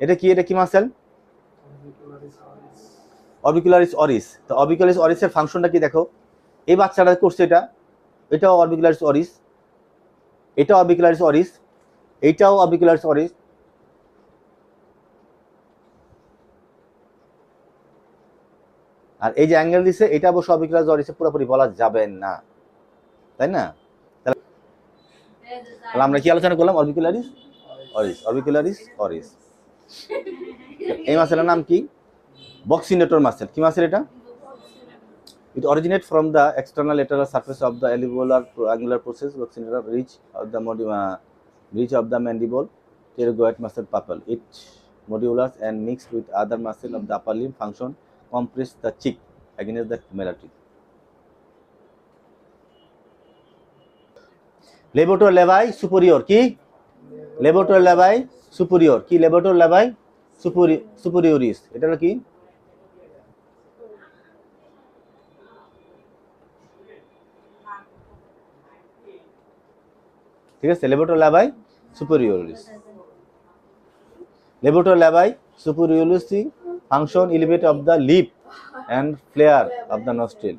এটা কি এটা কি মাসেল? অরবিকুলারিস অরিস তো অরবিকুলারিস অরিসের ফাংশনটা কি দেখো? এই বাচ্চাটা করছে এটা, এটাও অরবিকুলারিস অরিস এটাও অরবিকুলারিস অরিস এইটাও অরবিকুলারিস অরিস আর এই যে অ্যাঙ্গেল দিছে, এটা অবশ্য অরবিকুলারিস অরিসে পুরোপুরি বলা যাবে না। তাই না? তাহলে আমরা কি আলোচনা করলাম? অরবিকুলারিস অরিস অরবিকুলারিস অরিস এই মাসেলের নাম কি বক্সিনেটর মাসেল কি মাসেল এটা It originates from the external lateral surface of the alveolar angular process vaccinatory reach of the uh, reach of the mandible pterygoid muscle pupil. It modulus and mixed with other muscle of the upper limb function compress the cheek against the teeth. Levator levi superior কি levator লেবাই superior কি levator লেবাই? সুপেরি সুপেরিয়রিস এটা হলো কি? ঠিক আছে levator labii superioris levator labii superioris function elevate of the lip and flare of the nostril